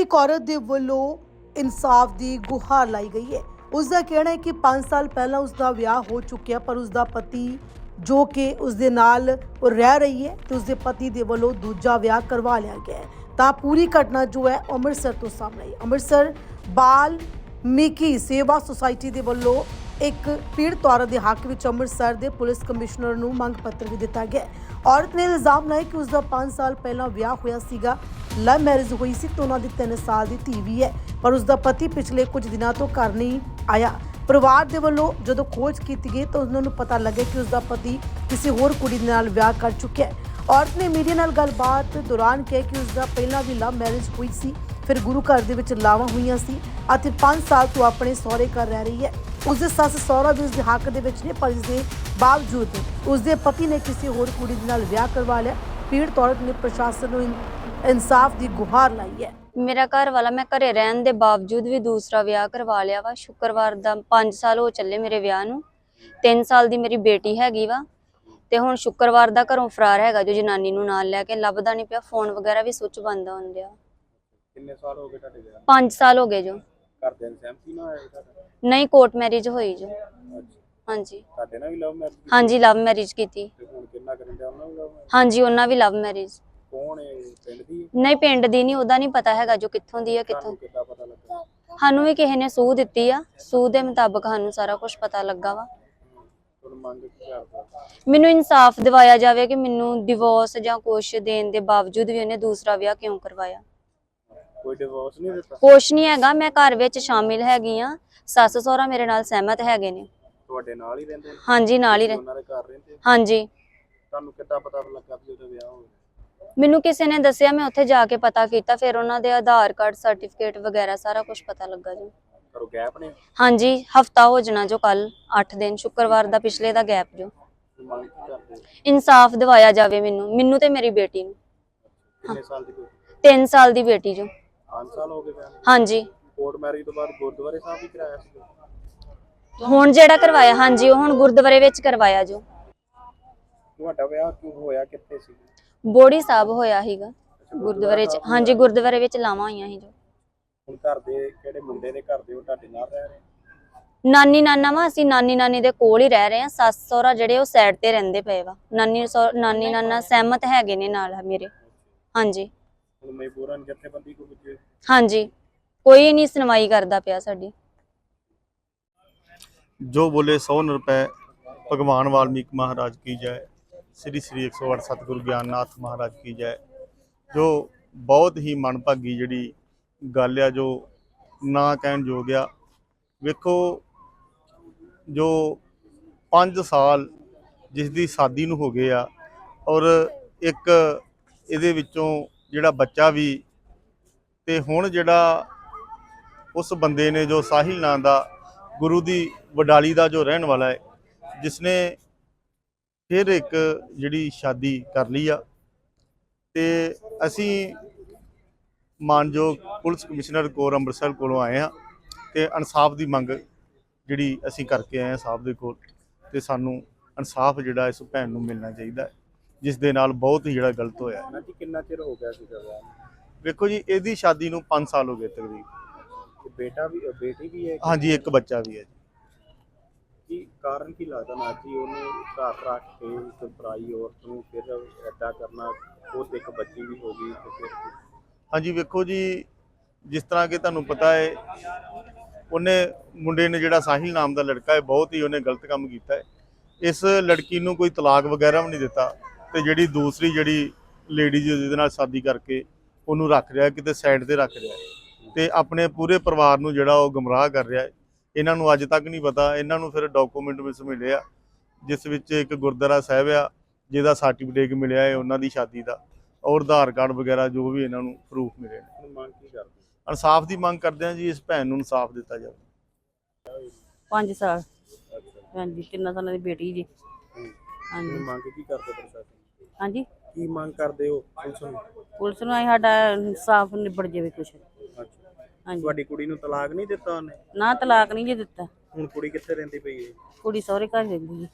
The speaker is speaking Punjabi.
ਇੱਕ ਔਰਤ ਦੇ ਵੱਲੋਂ ਇਨਸਾਫ ਦੀ ਗੁਹਾਰ ਲਾਈ ਗਈ ਹੈ। ਉਸ ਦਾ ਕਹਿਣਾ ਹੈ ਕਿ 5 ਸਾਲ ਪਹਿਲਾਂ ਉਸ ਦਾ ਵਿਆਹ ਹੋ ਚੁੱਕਿਆ, ਪਰ ਉਸ ਦਾ ਪਤੀ ਜੋ ਕਿ ਉਸ ਦੇ ਨਾਲ ਉਹ ਰਹਿ ਰਹੀ ਹੈ ਤੇ ਉਸ ਦੇ ਪਤੀ ਦੇ ਵੱਲੋਂ ਦੂਜਾ ਵਿਆਹ ਕਰਵਾ ਲਿਆ ਗਿਆ ਹੈ। ਤਾਂ ਪੂਰੀ ਘਟਨਾ ਜੋ ਹੈ ਅੰਮ੍ਰਿਤਸਰ ਤੋਂ ਸਾਹਮਣੇ ਆਈ। ਅੰਮ੍ਰਿਤਸਰ ਬਾਲ ਮਿਕੀ ਸੇਵਾ ਸੁਸਾਇਟੀ ਦੇ ਵੱਲੋਂ ਇੱਕ ਪੀੜਤ ਔਰਤ ਦੇ ਹੱਕ ਵਿੱਚ ਅੰਮ੍ਰਿਤਸਰ ਦੇ ਪੁਲਿਸ ਕਮਿਸ਼ਨਰ ਨੂੰ ਮੰਗ ਪੱਤਰ ਵੀ ਦਿੱਤਾ ਗਿਆ ਔਰਤ ਨੇ ਇਲਜ਼ਾਮ ਲਾਇਆ ਕਿ ਉਸ ਦਾ 5 ਸਾਲ ਪਹਿਲਾਂ ਵਿਆਹ ਹੋਇਆ ਸੀਗਾ। ਲਵ ਮੈਰਿਜ ਹੋਈ ਸੀ ਤੇ ਉਹਨਾਂ ਦੀ 3 ਸਾਲ ਦੀ ਧੀ ਵੀ ਹੈ, ਪਰ ਉਸ ਦਾ ਪਤੀ ਪਿਛਲੇ ਕੁਝ ਦਿਨਾਂ ਤੋਂ ਘਰ ਨਹੀਂ ਆਇਆ। ਪਰਿਵਾਰ ਦੇ ਵੱਲੋਂ ਜਦੋਂ ਖੋਜ ਕੀਤੀ ਗਈ ਤਾਂ ਉਹਨਾਂ ਨੂੰ ਪਤਾ ਲੱਗਿਆ ਕਿ ਉਸ ਦਾ ਪਤੀ ਕਿਸੇ ਹੋਰ ਕੁੜੀ ਦੇ ਨਾਲ ਵਿਆਹ ਕਰ ਚੁੱਕਿਆ ਹੈ। ਔਰਤ ਨੇ ਮੀਡੀਆ ਨਾਲ ਗੱਲਬਾਤ ਦੌਰਾਨ ਕਿਹਾ ਕਿ ਉਸ ਦਾ ਪਹਿਲਾਂ ਵੀ ਲਵ ਮੈਰਿਜ ਹੋਈ ਸੀ, ਫਿਰ ਗੁਰੂ ਘਰ ਦੇ ਵਿੱਚ ਲਾਵਾਂ ਹੋਈਆਂ ਸੀ ਅਤੇ 5 ਸਾਲ ਤੋਂ ਆਪਣੇ ਸਹੁਰੇ ਘਰ ਰਹਿ ਰਹੀ ਹੈ। ਉਸ ਦੇ ਸੱਸ ਸਹੁਰਾ ਵੀ ਉਸ ਦੇ ਹੱਕ ਦੇ ਵਿੱਚ ਨੇ, ਪਰ ਇਸ ਦੇ ਬਾਵਜੂਦ ਉਸ ਦੇ ਪਤੀ ਨੇ ਕਿਸੇ ਹੋਰ ਕੁੜੀ ਦੇ ਨਾਲ ਵਿਆਹ ਕਰਵਾ ਲਿਆ। ਪੀੜਤ ਔਰਤ ਨੇ ਪ੍ਰਸ਼ਾਸਨ ਨੂੰ ਇਨਸਾਫ ਦੀ ਗੁਹਾਰ ਲਾਈ ਹੈ। ਮੇਰਾ ਘਰ ਵਾਲਾ ਮੈਂ ਘਰੇ ਰਹਿਣ ਦੇ ਬਾਵਜੂਦ ਵੀ ਦੂਸਰਾ ਵਿਆਹ ਕਰਵਾ ਲਿਆ ਵਾ। ਸ਼ੁੱਕਰਵਾਰ ਦਾ 5 ਸਾਲ ਹੋ ਚੱਲੇ ਮੇਰੇ ਵਿਆਹ ਨੂੰ। 3 ਸਾਲ ਦੀ ਮੇਰੀ ਬੇਟੀ ਹੈਗੀ ਵਾ। ਤੇ ਹੁਣ ਸ਼ੁੱਕਰਵਾਰ ਦਾ ਘਰੋਂ ਫਰਾਰ ਹੈਗਾ ਜੋ ਜਨਾਨੀ ਨੂੰ ਨਾਲ ਲੈ ਕੇ। ਲੱਭਦਾ ਨਹੀਂ ਪਿਆ ਫੋਨ ਵਗੈਰਾ ਵੀ ਸੁੱਚ ਬੰਦ ਹੁੰਦਿਆ ਕਿੰਨੇ ਸਾਲ ਹੋ ਗਏ ਤੁਹਾਡੇ ਵਿਆਹ 5 ਸਾਲ ਹੋ ਗਏ ਜੋ। ਨੂੰ ਘਰਦਿਆਂ ਦੀ ਸਹਿਮਤੀ ਨਾਲ ਹੋਇਆ ਤੁਹਾਡਾ? ਨਹੀਂ ਕੋਰਟ ਮੈਰਿਜ ਹੋਈ ਜੋ। ਹਾਂਜੀ। ਤੁਹਾਡੇ ਨਾਲ ਵੀ ਲਵ ਮੈਰਿਜ ਹਾਂਜੀ ਲਵ ਮੈਰਿਜ ਕੀਤੀ। ਤੇ ਹੁਣ ਕਿੰਨਾ ਕਰਨ ਦਿਆ ਉਹਨਾਂ ਨੂੰ ਲਵ ਮੈਰਿਜ? ਹਾਂਜੀ ਉਹਨਾਂ ਵੀ ਲਵ ਮੈਰਿਜ। ਕੌਣ ਹੈ? ਪਿੰਡ ਦੀ ਹੈ? ਨਹੀਂ ਪਿੰਡ ਦੀ ਨਹੀਂ ਉਹਦਾ ਨਹੀਂ ਪਤਾ ਹੈਗਾ ਜੋ ਕਿੱਥੋਂ ਦੀ ਹੈ ਕਿੱਥੋਂ ਤੁਹਾਨੂੰ ਕਿੱਦਾਂ ਪਤਾ ਲੱਗਾ? ਸਾਨੂੰ ਵੀ ਕਿਸੇ ਨੇ ਸੂਹ ਦਿੱਤੀ ਆ। ਸੂਹ ਦੇ ਮੁਤਾਬਕ ਸਾਨੂੰ ਸਾਰਾ ਕੁਝ ਪਤਾ ਲੱਗਾ ਵਾ। ਤੁਹਾਨੂੰ ਮੰਗ ਕੀ ਕਰਦਾ? ਮੈਨੂੰ ਇਨਸਾਫ ਦਿਵਾਇਆ ਜਾਵੇ ਕਿ ਮੈਨੂੰ ਡਿਵੋਰਸ ਜਾਂ ਕੁਛ ਦੇਣ ਦੇ ਬਾਵਜੂਦ ਵੀ ਉਹਨੇ ਦੂਸਰਾ ਵਿਆਹ ਕਿਉਂ ਕਰਵਾਇਆ? ਕੋਈ ਡਿਵੋਰਸ ਨਹੀਂ ਦਿੱਤਾ? ਕੁਛ ਨਹੀਂ ਹੈਗਾ ਮੈਂ ਘਰ ਵਿੱਚ ਸ਼ਾਮਿਲ ਹੈਗੀ ਆ। ਸੱਸ ਸਹੁਰਾ ਮੇਰੇ ਨਾਲ ਸਹਿਮਤ ਹੈਗੇ ਨੇ। ਤੁਹਾਡੇ ਨਾਲ ਹੀ ਰਹਿੰਦੇ ਨੇ? ਹਾਂਜੀ ਨਾਲ ਹੀ ਤੁਸੀਂ ਰਹਿ ਉਹਨਾਂ ਦੇ ਘਰ ਰਹਿੰਦੇ? ਹਾਂਜੀ। ਤੁਹਾਨੂੰ ਕਿੱਦਾਂ ਪਤਾ ਲੱਗਾ ਵੀ ਉਹਦਾ ਵਿਆਹ ਹੋ ਗਿਆ ਮੈਨੂੰ ਕਿਸੇ ਨੇ ਦੱਸਿਆ ਮੈਂ ਉੱਥੇ ਜਾ ਕੇ ਪਤਾ ਕੀਤਾ ਫਿਰ ਉਹਨਾਂ ਦੇ ਆਧਾਰ ਕਾਰਡ ਸਰਟੀਫਿਕੇਟ ਵਗੈਰਾ ਸਾਰਾ ਕੁਝ ਪਤਾ ਲੱਗਾ ਜੀ। ਕਰੋ ਗੈਪ ਨੇ? ਹਾਂਜੀ ਹਫਤਾ ਹੋ ਜਾਣਾ ਜੋ ਕੱਲ 8 ਦਿਨ ਸ਼ੁੱਕਰਵਾਰ ਦਾ ਪਿਛਲੇ ਦਾ ਗੈਪ ਜੋ। ਤੁਸੀਂ ਮੰਗ ਕੀ ਕਰਦੇ ਹੋ? ਇਨਸਾਫ ਦਿਵਾਇਆ ਜਾਵੇ ਮੈਨੂੰ ਮੈਨੂੰ ਤੇ ਮੇਰੀ ਬੇਟੀ ਨੂੰ। ਕਿੰਨੇ ਸਾਲ ਦੀ ਬੇਟੀ? 3 ਸਾਲ ਦੀ ਬੇਟੀ ਜੋ। 5 ਸਾਲ ਹੋ ਗਏ ਵਿਆਹ ਹਾਂਜੀ। ਕੋਰਟ ਮੈਰਿਜ ਤੋਂ ਬਾਅਦ ਗੁਰਦੁਆਰੇ ਸਾਹਿਬ ਵੀ ਕਰਾਇਆ ਸੀ? ਹੁਣ ਜਿਹੜਾ ਕਰਵਾਇਆ ਹਾਂਜੀ ਉਹ ਹੁਣ ਗੁਰਦੁਆਰੇ ਵਿੱਚ ਕਰਵਾਇਆ ਜੋ। ਤੁਹਾਡਾ ਵਿਆਹ ਕਿਉਂ ਹੋਇਆ? ਕਿੱਥੇ ਸੀ? ਬੋੜੀ ਸਾਹਿਬ ਹੋਇਆ ਸੀਗਾ ਗੁਰਦੁਆਰੇ ਚ। ਹਾਂਜੀ ਗੁਰਦੁਆਰੇ ਵਿੱਚ ਲਾਵਾਂ ਹੋਈਆਂ ਸੀ ਜੋ। ਹੁਣ ਘਰ ਦੇ ਕਿਹੜੇ ਮੁੰਡੇ ਦੇ ਘਰ ਦੇ ਉਹ ਤੁਹਾਡੇ ਨਾਲ ਰਹਿ ਰਹੇ? ਨਾਨੀ ਨਾਨਾ ਵਾ ਅਸੀਂ ਨਾਨੀ ਨਾਨੀ ਦੇ ਕੋਲ ਹੀ ਰਹਿ ਰਹੇ ਆ ਸੱਸ ਸਹੁਰਾ ਜਿਹੜੇ ਉਹ ਸਾਈਡ ਤੇ ਰਹਿੰਦੇ ਪਏ ਵਾ। ਨਾਨੀ ਸਹੁ- ਨਾਨੀ ਨਾਨਾ ਸਹਿਮਤ ਹੈਗੇ ਨੇ ਨਾਲ ਮੇਰੇ। ਹਾਂਜੀ। ਹੁਣ ਮਜਬੂਰਨ ਜਥੇਬੰਦੀ ਕੋ ਵਿੱਚ ਹਾਂਜੀ। ਕੋਈ ਨਹੀਂ ਸੁਣਵਾਈ ਕਰਦਾ ਪਿਆ ਸਾਡੀ। ਜੋ ਬੋਲੇ ਸੌ ਨਿਰਪੈ ਭਗਵਾਨ ਵਾਲਮੀਕ ਮਹਾਰਾਜ ਕੀ ਜੈ। ਸ੍ਰੀ ਸ੍ਰੀ 108 ਸਤਿਗੁਰੂ ਗਿਆਨਨਾਥ ਮਹਾਰਾਜ ਕੀ ਜੈ, ਜੋ ਬਹੁਤ ਹੀ ਮਨਭਾਗੀ ਜਿਹੜੀ ਗੱਲ ਆ, ਜੋ ਨਾ ਕਹਿਣ ਯੋਗ ਆ। ਵੇਖੋ, ਜੋ 5 ਸਾਲ ਜਿਸ ਦੀ ਸ਼ਾਦੀ ਨੂੰ ਹੋ ਗਏ ਆ, ਔਰ ਇੱਕ ਇਹਦੇ ਵਿੱਚੋਂ ਜਿਹੜਾ ਬੱਚਾ ਵੀ, ਤੇ ਹੁਣ ਜਿਹੜਾ ਉਸ ਬੰਦੇ ਨੇ ਜੋ ਸਾਹਿਲ ਨਾਂ ਦਾ ਗੁਰੂ ਦੀ ਵਡਾਲੀ ਦਾ ਜੋ ਰਹਿਣ ਵਾਲਾ ਹੈ ਜਿਸ ਨੇ ਫਿਰ ਇੱਕ ਜਿਹੜੀ ਸ਼ਾਦੀ ਕਰ ਲਈ ਆ। ਤੇ ਅਸੀਂ ਮਾਨਯੋਗ ਪੁਲਿਸ ਕਮਿਸ਼ਨਰ ਕੋਰ ਅੰਮ੍ਰਿਤਸਰ ਕੋਲੋਂ ਆਏ ਆ ਤੇ ਇਨਸਾਫ ਦੀ ਮੰਗ ਜਿਹੜੀ ਅਸੀਂ ਕਰਕੇ ਆਏ ਆ ਸਾਹਿਬ ਦੇ ਕੋਲ ਤੇ ਸਾਨੂੰ ਇਨਸਾਫ ਜਿਹੜਾ ਇਸ ਭੈਣ ਨੂੰ ਮਿਲਣਾ ਚਾਹੀਦਾ ਹੈ ਜਿਸ ਦੇ ਨਾਲ ਬਹੁਤ ਹੀ ਜਿਹੜਾ ਗਲਤ ਹੋਇਆ ਹੈ। ਜੀ ਕਿੰਨਾ ਚਿਰ ਹੋ ਗਿਆ ਸੀਗਾ ਵਿਆਹ ਨੂੰ? ਵੇਖੋ ਜੀ ਇਹਦੀ ਸ਼ਾਦੀ ਨੂੰ 5 ਸਾਲ ਹੋ ਗਏ ਤਕਰੀਬਨ। ਤੇ ਬੇਟਾ ਵੀ ਬੇਟੀ ਵੀ ਹੈ ਹਾਂਜੀ ਇੱਕ ਬੱਚਾ ਵੀ ਹੈ ਜੀ। ਕਾਰਨ ਕੀ ਲੱਗਦਾ ਨਾ ਜੀ? ਘਰ ਰੱਖ ਕੇ ਇੱਕ ਪਰਾਈ ਔਰਤ ਨੂੰ ਫਿਰ ਐਡਾ ਕਰਨਾ, ਉਹ ਇੱਕ ਬੱਚੀ ਵੀ ਹੋ ਗਈ ਤੇ ਫਿਰ ਹਾਂਜੀ, ਵੇਖੋ ਜੀ, ਜਿਸ ਤਰ੍ਹਾਂ ਕਿ ਤੁਹਾਨੂੰ ਪਤਾ ਹੈ, ਉਹਨੇ ਮੁੰਡੇ ਨੇ ਜਿਹੜਾ ਸਾਹਿਲ ਨਾਮ ਦਾ ਲੜਕਾ ਹੈ, ਬਹੁਤ ਹੀ ਉਹਨੇ ਗਲਤ ਕੰਮ ਕੀਤਾ ਹੈ। ਇਸ ਲੜਕੀ ਨੂੰ ਕੋਈ ਤਲਾਕ ਵਗੈਰਾ ਵੀ ਨਹੀਂ ਦਿੱਤਾ ਤੇ ਜਿਹੜੀ ਦੂਸਰੀ ਜਿਹੜੀ ਲੇਡੀ ਜਿਹਦੇ ਨਾਲ ਸ਼ਾਦੀ ਕਰਕੇ ਉਹਨੂੰ ਰੱਖ ਰਿਹਾ ਕਿਤੇ ਸਾਈਡ ਤੇ ਰੱਖ ਰਿਹਾ ਹੈ ਤੇ ਆਪਣੇ ਪੂਰੇ ਪਰਿਵਾਰ ਨੂੰ ਜਿਹੜਾ ਉਹ ਗਮਰਾਹ ਕਰ ਰਿਹਾ ਹੈ। ਇਹਨਾਂ ਨੂੰ ਅੱਜ ਤੱਕ ਨਹੀਂ ਪਤਾ। ਇਹਨਾਂ ਨੂੰ ਫਿਰ ਡਾਕੂਮੈਂਟ ਵਿੱਚ ਮਿਲੇ ਆ ਜਿਸ ਵਿੱਚ ਇੱਕ ਗੁਰਦੁਆਰਾ ਸਾਹਿਬ ਆ ਜਿਹਦਾ ਸਰਟੀਫਿਕੇਟ ਮਿਲਿਆ ਹੈ ਉਹਨਾਂ ਦੀ ਸ਼ਾਦੀ ਦਾ ਔਰ ਆਧਾਰ ਕਾਰਡ ਵਗੈਰਾ ਜੋ ਵੀ ਇਹਨਾਂ ਨੂੰ ਪ੍ਰੂਫ ਮਿਲੇ ਨੇ। ਮੰਗ ਕੀ ਕਰਦੇ ਇਨਸਾਫ ਦੀ ਮੰਗ ਕਰਦੇ ਹਾਂ ਜੀ ਇਸ ਭੈਣ ਨੂੰ ਇਨਸਾਫ ਦਿੱਤਾ ਜਾਵੇ। 5 ਸਾਲ। ਹਾਂਜੀ ਤਿੰਨਾਂ ਸਾਲਾਂ ਦੀ ਬੇਟੀ ਜੀ। ਹਾਂਜੀ। ਮੰਗ ਕੀ ਕਰਦੇ ਪ੍ਰਸ਼ਾਸਨ? ਹਾਂਜੀ। ਕੀ ਮੰਗ ਕਰਦੇ ਹੋ ਪੁਲਿਸ ਨੂੰ? ਪੁਲਿਸ ਨੂੰ ਆਈ ਸਾਡਾ ਇਨਸਾਫ ਨਿਬੜ ਜਾਵੇ ਕੁਛ। ਹਾਂਜੀ। ਤੁਹਾਡੀ ਕੁੜੀ ਨੂੰ ਤਲਾਕ ਨਹੀਂ ਦਿੱਤਾ ਉਹਨੇ? ਨਾ ਤਲਾਕ ਨਹੀਂ ਜੀ ਦਿੱਤਾ। ਹੁਣ ਕੁੜੀ ਕਿੱਥੇ ਰਹਿੰਦੀ ਪਈ ਹੈ? ਕੁੜੀ ਸਹੁਰੇ ਘਰ ਰਹਿੰਦੀ ਜੀ